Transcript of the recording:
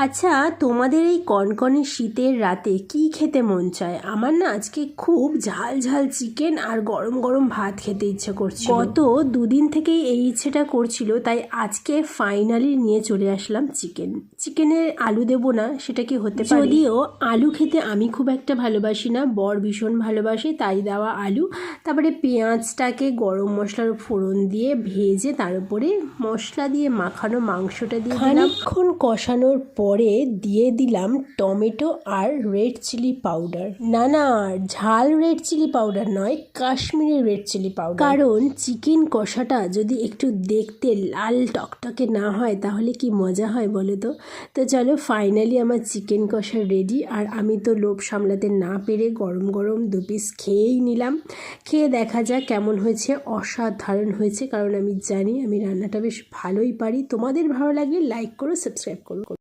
আচ্ছা তোমাদের এই কনকনে শীতের রাতে কি খেতে মন চায়? আমার না আজকে খুব ঝাল ঝাল চিকেন আর গরম গরম ভাত খেতে ইচ্ছে করছে গত দুদিন থেকেই এই ইচ্ছেটা করছিল তাই আজকে ফাইনালি নিয়ে চলে আসলাম চিকেন। চিকেনের আলু দেবো না সেটা কি হতে পারে? যদিও আলু খেতে আমি খুব একটা ভালোবাসি না বর ভীষণ ভালোবাসে তাই দেওয়া আলু। তারপরে পেঁয়াজটাকে গরম মশলার ফোড়ন দিয়ে ভেজে তার উপরে মশলা দিয়ে মাখানো মাংসটা দিয়ে খানিকক্ষণ কষানোর পরে দিয়ে দিলাম টমেটো আর রেড চিলি পাউডার। না না, ঝাল রেড চিলি পাউডার নয়, কাশ্মীরি রেড চিলি পাউডার। কারণ চিকেন কষাটা যদি একটু দেখতে লাল টকটকে না হয়, তাহলে কি মজা হয় বলো তো? তো চলো ফাইনালি আমার চিকেন কষা রেডি আর আমি তো লোভ সামলাতে না পেরে গরম গরম দু পিস খেয়েই নিলাম। খেয়ে দেখা যাক কেমন হয়েছে, অসাধারণ হয়েছে, কারণ আমি জানি আমি রান্নাটা বেশ ভালোই পারি। তোমাদের ভালো লাগলে লাইক করো সাবস্ক্রাইব করো।